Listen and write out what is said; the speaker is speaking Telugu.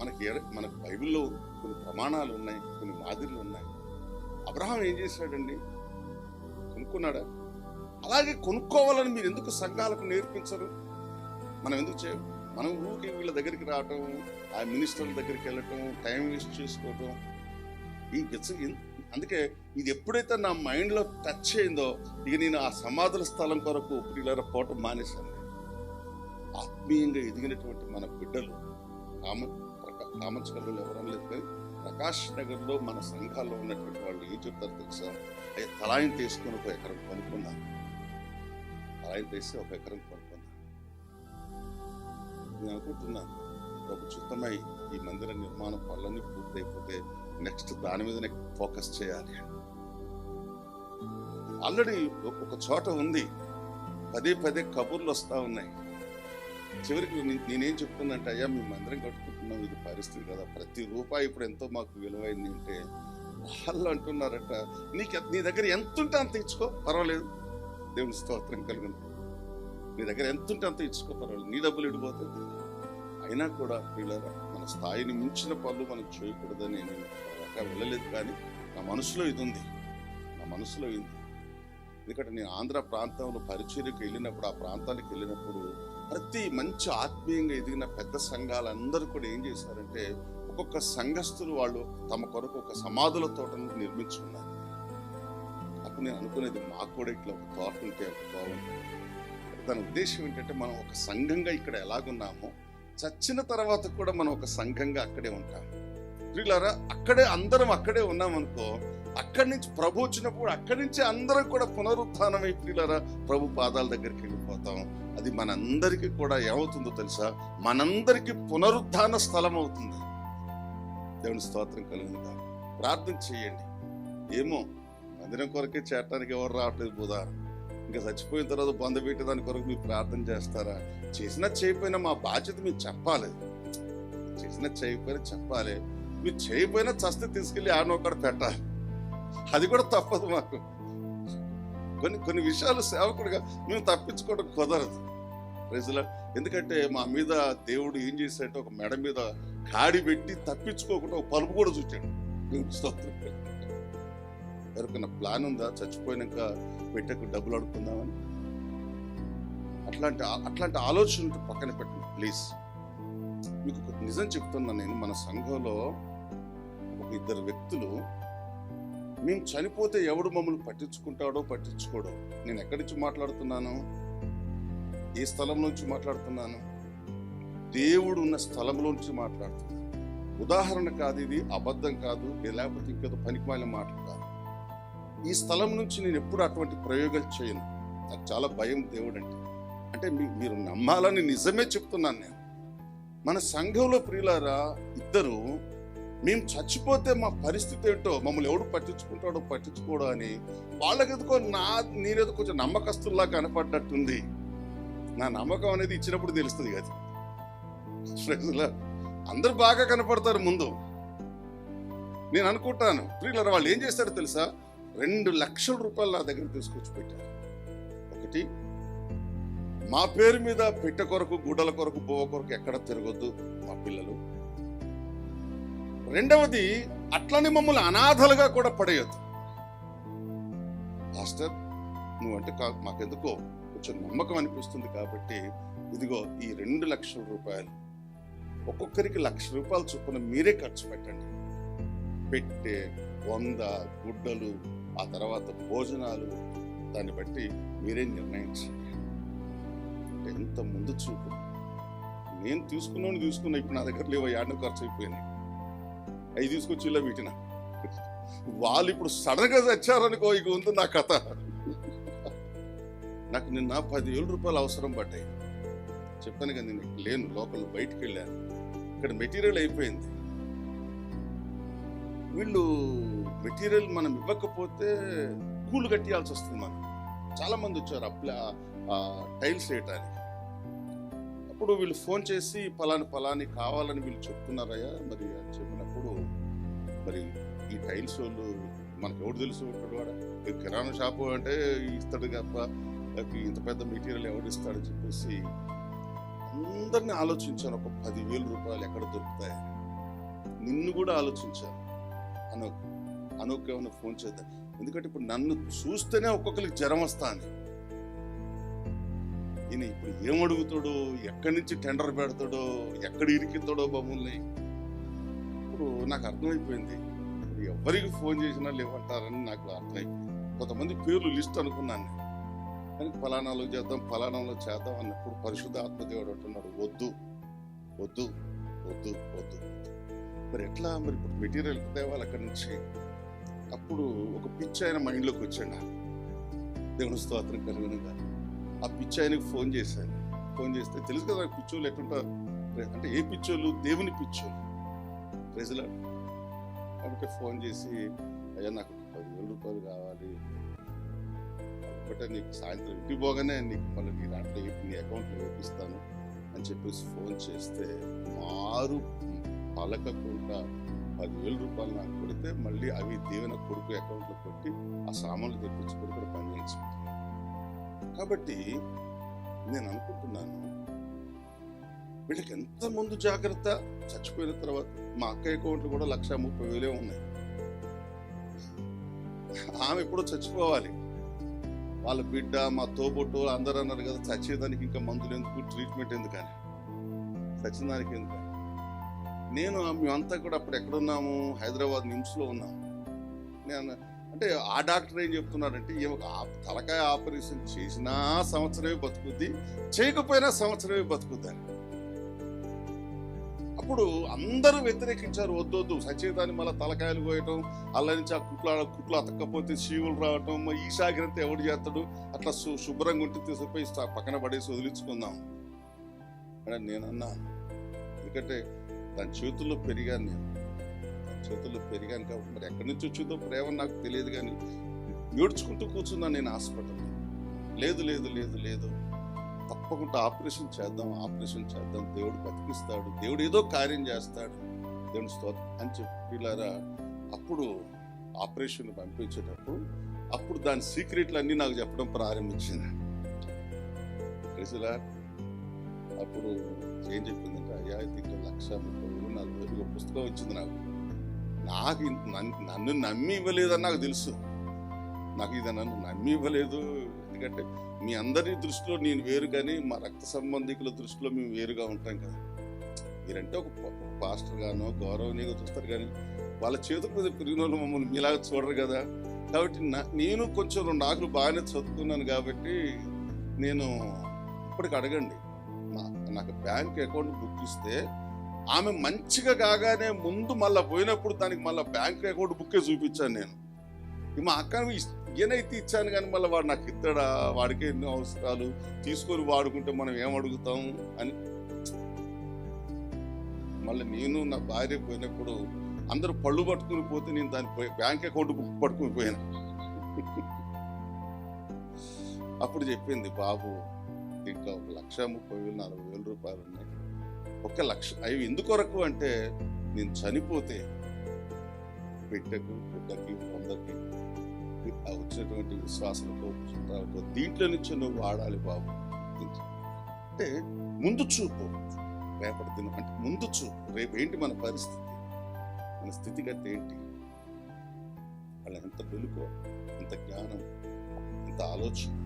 మనకి మన మనకు బైబిల్లో కొన్ని ప్రమాణాలు ఉన్నాయి కొన్ని మాదిరిలు ఉన్నాయి. అబ్రహాం ఏం చేశాడండి? కొనుక్కున్నాడా? అలాగే కొనుక్కోవాలని మీరు ఎందుకు సంఘాలకు నేర్పించరు? మనం ఎందుకు చేయం మనం ఊరికి వీళ్ళ దగ్గరికి రావటం ఆ మినిస్టర్ల దగ్గరికి వెళ్ళటం టైం వేస్ట్ చేసుకోవటం ఈ గెచ్చ అందుకే ఇది ఎప్పుడైతే నా మైండ్లో టచ్ అయిందో ఇక నేను ఆ సమాధుల స్థలం కొరకు పిల్లల పోవటం మానేశాను. ఆత్మీయంగా ఎదిగినటువంటి మన బిడ్డలు ఆమె కామర్చకర్లు కామచకర్లు లేదు కానీ ప్రకాష్ నగర్లో మన సంఘాల్లో ఉన్నటువంటి వాళ్ళు ఏం చెప్తారు తెలుసా? అయ్యా తలాయిని తీసుకొని ఒక ఎకరం కొనుక్కున్నాను తలాయిని తీసి ఒక ఎకరం కొనుక్కున్నాను నేను అనుకుంటున్నాను ప్రభు చిత్తమై ఈ మందిర నిర్మాణ పనులన్నీ పూర్తయిపోతే నెక్స్ట్ దాని మీదనే ఫోకస్ చేయాలి. ఆల్రెడీ ఒక చోట ఉంది. పదే పదే కబుర్లు వస్తూ ఉన్నాయి. చివరికి నేనేం చెప్తున్నంటే అయ్యా మేము కట్టుకుంటున్నాం ఇది పరిస్థితి కదా. ప్రతి రూపాయి ఇప్పుడు ఎంతో మాకు విలువైంది అంటే వాళ్ళు అంటున్నారట నీకు నీ దగ్గర ఎంత ఉంటే అంత ఇచ్చుకో పర్వాలేదు. దేవుని స్తోత్రం కలుగును. నీ దగ్గర ఎంత ఉంటే అంత ఇచ్చుకో పర్వాలేదు. నీ డబ్బులు ఇడిపోతుంది అయినా కూడా వీళ్ళరా మన స్థాయిని మించిన పనులు మనం చేయకూడదని నేను వెళ్ళలేదు కానీ నా మనసులో ఇది ఉంది. నా మనసులో ఇది ఎందుకంటే నేను ఆంధ్ర ప్రాంతంలో పరిచర్యకు వెళ్ళినప్పుడు ఆ ప్రాంతానికి వెళ్ళినప్పుడు ప్రతి మంచి ఆత్మీయంగా ఎదిగిన పెద్ద సంఘాలందరూ కూడా ఏం చేశారంటే ఒక్కొక్క సంఘస్థులు వాళ్ళు తమ కొరకు ఒక సమాధుల తోటను నిర్మించుకున్నారు. అప్పుడు నేను అనుకునేది మాకు కూడా ఇట్లా ఒక తోట ఉంటే ఒక బాగుంటుంది దాని ఉద్దేశం ఏంటంటే మనం ఒక సంఘంగా ఇక్కడ ఎలాగున్నామో చచ్చిన తర్వాత కూడా మనం ఒక సంఘంగా అక్కడే ఉంటాం. ప్రియులారా అక్కడే అందరం అక్కడే ఉన్నామనుకో అక్కడి నుంచి ప్రభు వచ్చినప్పుడు అక్కడి నుంచి అందరం కూడా పునరుత్థానమై ప్రియులారా ప్రభు పాదాల దగ్గరికి వెళ్ళిపోతాం. అది మనందరికీ కూడా ఏమవుతుందో తెలుసా? మనందరికీ పునరుద్ధాన స్థలం అవుతుంది. దేవుని స్తోత్రం కలుగుతుందా ప్రార్థన చేయండి. ఏమో మందిరం కొరకే చేరటానికి ఎవరు రావట్లేదు బుధారం ఇంకా చచ్చిపోయిన తర్వాత బంధ పెట్టేదాని కొరకు మీరు ప్రార్థన చేస్తారా? చేసినా చేయకపోయినా మా బాధ్యత మీరు చెప్పాలి. చేసినా చేయకపోయినా చెప్పాలి. మీరు చేయకపోయినా చస్తే తీసుకెళ్ళి ఆడనొక్కడ పెట్టాలి. అది కూడా తప్పదు మాకు. కొన్ని కొన్ని విషయాలు సేవకుడిగా మేము తప్పించుకోవడం కుదరదు. ప్రజల ఎందుకంటే మా మీద దేవుడు ఏం చేశాడంటే ఒక మెడ మీద కాడి పెట్టి తప్పించుకోకుండా ఒక పలుపు కూడా చుట్టాడు. ఎవరికైనా ప్లాన్ ఉందా? చచ్చిపోయినాక పెట్టకు డబ్బులు అడుక్కుందామని? అట్లాంటి అట్లాంటి ఆలోచన పక్కన పెట్టండి ప్లీజ్. మీకు నిజం చెప్తున్నాను నేను మన సంఘంలో ఒక ఇద్దరు వ్యక్తులు మేము చనిపోతే ఎవడు మమ్మల్ని పట్టించుకుంటాడో పట్టించుకోడో? నేను ఎక్కడి నుంచి మాట్లాడుతున్నాను? ఏ స్థలం నుంచి మాట్లాడుతున్నాను? దేవుడు ఉన్న స్థలంలో నుంచి మాట్లాడుతున్నాను. ఉదాహరణ కాదు ఇది అబద్ధం కాదు లేకపోతే ఇంకేదో పనికిమాలిన మాటలు కాదు. ఈ స్థలం నుంచి నేను ఎప్పుడు అటువంటి ప్రయోగాలు చేయను. నాకు చాలా భయం దేవుడు అంటే అంటే మీరు నమ్మాలని నిజమే చెప్తున్నాను నేను. మన సంఘంలో ప్రియులారా ఇద్దరు మేము చచ్చిపోతే మా పరిస్థితి ఏంటో మమ్మల్ని ఎవడు పట్టించుకుంటాడో పట్టించుకోడో అని వాళ్ళకి ఎదుకో నా నేనేదో కొంచెం నమ్మకస్తుల్లా కనపడ్డట్టుంది. నా నమ్మకం అనేది ఇచ్చినప్పుడు తెలుస్తుంది కదా. ప్రజల అందరు బాగా కనపడతారు ముందు. నేను అనుకుంటాను ప్రియులారా వాళ్ళు ఏం చేస్తారు తెలుసా? రెండు లక్షల రూపాయలు నా దగ్గర తీసుకొచ్చి పెట్టారు. ఒకటి మా పేరు మీద పెట్టె కొరకు గుడ్డల కొరకు బువ్వ కొరకు ఎక్కడ తిరగొద్దు మా పిల్లలు. రెండవది అట్లనే మమ్మల్ని అనాథలుగా కూడా పడేయద్దు. మాస్టర్ నువ్వంటే కా- మాకెందుకో కొంచెం నమ్మకం అనిపిస్తుంది కాబట్టి ఇదిగో ఈ రెండు లక్షల రూపాయలు. ఒక్కొక్కరికి లక్ష రూపాయలు చొప్పున మీరే ఖర్చు పెట్టండి. పెట్టే వంద గుడ్డలు ఆ తర్వాత భోజనాలు దాన్ని బట్టి మీరే నిర్ణయించండి. అంటే ఎంత ముందు చూపు. నేను తీసుకున్నాను తీసుకున్నా ఇప్పుడు నా దగ్గర లేవు యాడ్ను ఖర్చు అయిపోయినాయి. అవి తీసుకొచ్చి ఇలా పెట్టిన. వాళ్ళు ఇప్పుడు సడన్గా తెచ్చారనుకో ఇక ఉంది నా కథ. నాకు నిన్న పదివేల రూపాయలు అవసరం పడ్డాయి. చెప్పాను కదా నేను లేను లోకల్ బయటికి వెళ్ళాను. ఇక్కడ మెటీరియల్ అయిపోయింది. వీళ్ళు మెటీరియల్ మనం ఇవ్వకపోతే కూలు కట్టియాల్సి వస్తుంది మనం చాలా మంది వచ్చారు అప్లా టైల్స్ వేయటానికి. అప్పుడు వీళ్ళు ఫోన్ చేసి పలాని పలాని కావాలని వీళ్ళు చెప్తున్నారయ్యా. మరి అని చెప్పినప్పుడు మరి ఈ టైల్స్ వాళ్ళు మనకు ఎవడు తెలుసు ఉంటాడు వాడు? కిరాణా షాపు అంటే ఇస్తాడు తప్ప ఇంత పెద్ద మెటీరియల్ ఎవడు ఇస్తాడని చెప్పేసి అందరిని ఆలోచించాను. ఒక పదివేల రూపాయలు ఎక్కడ దొరుకుతాయి నిన్ను కూడా ఆలోచించాను. అనోక్ అనోక్ ఏమైనా ఫోన్ చేద్దాం? ఎందుకంటే ఇప్పుడు నన్ను చూస్తేనే ఒక్కొక్కరికి జ్వరం వస్తాను ఈయన ఇప్పుడు ఏం అడుగుతాడో ఎక్కడి నుంచి టెండర్ పెడతాడో ఎక్కడ ఇరికిస్తాడో బొమ్మల్ని ఇప్పుడు నాకు అర్థమైపోయింది. ఎవరికి ఫోన్ చేసినా లేవంటారని నాకు అర్థమైపోయింది. కొంతమంది పేర్లు లిస్ట్ అనుకున్నాను కానీ ఫలానాలో చేద్దాం ఫలానాలో చేద్దాం అన్నప్పుడు పరిశుద్ధ ఆత్మదేవుడు అంటున్నాడు వద్దు వద్దు వద్దు వద్దు మరి ఎట్లా? మరి ఇప్పుడు మెటీరియల్ తేవాలి అక్కడి నుంచి అప్పుడు ఒక పిచ్చి ఆయన మైండ్లోకి వచ్చాడు. దేవుని స్తోత్రం కానీ ఆ పిచ్చి ఆయనకు ఫోన్ చేశాను. ఫోన్ చేస్తే తెలుసు కదా పిచ్చోళ్ళు ఎట్లుంటారు? అంటే ఏ పిచ్చోళ్ళు? దేవుని పిచ్చోళ్ళు. ప్రజల కాబట్టి ఫోన్ చేసి అయ్యా నాకు పదివేల రూపాయలు కావాలి. ఒకటే నీకు సాయంత్రం ఇంటికి పోగానే నీకు మళ్ళీ నీ దాంట్లో నీ అకౌంట్లో వేపిస్తాను అని చెప్పేసి ఫోన్ చేస్తే మారు పలకకుండా పదివేల రూపాయలు నాకు కొడితే మళ్ళీ అవి దేవుని కొడుకు అకౌంట్లో కొట్టి ఆ సామాన్లు తెప్పించి కూడా పని చేయించుకుంటాను కాబట్టి నేను అనుకుంటున్నాను వీళ్ళకి ఎంత ముందు జాగ్రత్త చచ్చిపోయిన తర్వాత మా అక్క అకౌంట్లు కూడా లక్ష ముప్పై వేలే ఉన్నాయి. ఆమె ఎప్పుడో చచ్చిపోవాలి. వాళ్ళ బిడ్డ మా తోబొట్టు అందరూ అన్నారు కదా చచ్చేదానికి ఇంకా మందులు ఎందుకు ట్రీట్మెంట్ ఎందుకని? చచ్చిన దానికి ఎందుకని? నేను మేమంతా కూడా అప్పుడు ఎక్కడున్నాము హైదరాబాద్ నిమ్స్లో ఉన్నాము. నేను అంటే ఆ డాక్టర్ ఏం చెప్తున్నారంటే ఈమె ఒక తలకాయ ఆపరేషన్ చేసినా సంవత్సరమే బతుకుద్ది చేయకపోయినా సంవత్సరమే బతుకుద్ది అని. అప్పుడు అందరూ వ్యతిరేకించారు వద్దొద్దు వద్దు సచేతాన్ని మళ్ళీ తలకాయలు పోయటం అల్ల నుంచి ఆ కుట్ల కుట్లు అతక్కపోతే శివులు రావటం ఈ సాగిరంతా ఎవడు చేస్తాడు అట్లా శు- శుభ్రంగా ఉంటే తీసుకుపోయి పక్కన పడేసి వదిలించుకుందాం అని నేను అన్నాను ఎందుకంటే దాని చేతుల్లో పెరిగాను నేను చేతులు చేతుల్లో పెరిగాను కాబట్టి మరి ఎక్కడి నుంచి వచ్చిందో ప్రేమ నాకు తెలియదు కానీ ఏడ్చుకుంటూ కూర్చున్నాను నేను హాస్పిటల్ లేదు లేదు లేదు లేదు. తప్పకుండా ఆపరేషన్ చేద్దాం ఆపరేషన్ చేద్దాం. దేవుడు బతికిస్తాడు. దేవుడు ఏదో కార్యం చేస్తాడు. దేవుని స్తోత్ర అని చెప్పి వీళ్ళారా అప్పుడు ఆపరేషన్ పంపించేటప్పుడు అప్పుడు దాని సీక్రెట్లు అన్నీ నాకు చెప్పడం ప్రారంభించింది. ప్రజలా అప్పుడు ఏం చెప్పిందంటే అయ్యా ఇది లక్ష ముప్పై నలభై పుస్తకం వచ్చింది నాకు. నాకు నన్ను నన్ను నమ్మి ఇవ్వలేదని నాకు తెలుసు. నాకు ఇది నన్ను నమ్మి ఇవ్వలేదు. ఎందుకంటే మీ అందరి దృష్టిలో నేను వేరు కానీ మా రక్త సంబంధికుల దృష్టిలో మేము వేరుగా ఉంటాం కదా. మీరంటే ఒక ఒక పాస్టర్ గానో గౌరవనీయంగా చూస్తారు కానీ వాళ్ళ చేతుల మీద పెరిగిన వాళ్ళు మమ్మల్ని మీలాగా చూడరు కదా. కాబట్టి నా- నేను కొంచెం రెండు ఆకులు బాగానే చదువుకున్నాను కాబట్టి నేను ఇప్పటికి అడగండి. నాకు బ్యాంక్ అకౌంట్ బుక్ ఇస్తే ఆమె మంచిగా కాగానే ముందు మళ్ళీ పోయినప్పుడు దానికి మళ్ళీ బ్యాంక్ అకౌంట్ బుక్కే చూపించాను నేను. ఇక మా అక్కను ఈయనైతే ఇచ్చాను కానీ మళ్ళీ వాడు నాకు ఇస్తాడా వాడికి ఎన్నో అవసరాలు? తీసుకొని వాడుకుంటే మనం ఏం అడుగుతాం? అని. మళ్ళీ నేను నా భార్య పోయినప్పుడు అందరూ పళ్ళు పట్టుకుని పోతే నేను దాని పోయి- బ్యాంక్ అకౌంట్ బుక్ పట్టుకుని పోయాను. అప్పుడు చెప్పింది బాబు దీంట్లో ఒక లక్ష ముప్పై వేలు నలభై వేల రూపాయలు ఉన్నాయి. ఒక లక్ష అవి ఎందుకొరకు అంటే నేను చనిపోతే బిడ్డకు బిడ్డకి పొందకి ఆ వచ్చినటువంటి విశ్వాసంతో చుట్టాలతో దీంట్లో నుంచి నువ్వు వాడాలి బాబు. అంటే ముందు చూపు. రేపటి దినం అంటే ముందు చూపు. రేపు ఏంటి మన పరిస్థితి? మన స్థితిగతి ఏంటి? వాళ్ళ ఎంత వెలుకో ఎంత జ్ఞానం ఎంత ఆలోచన?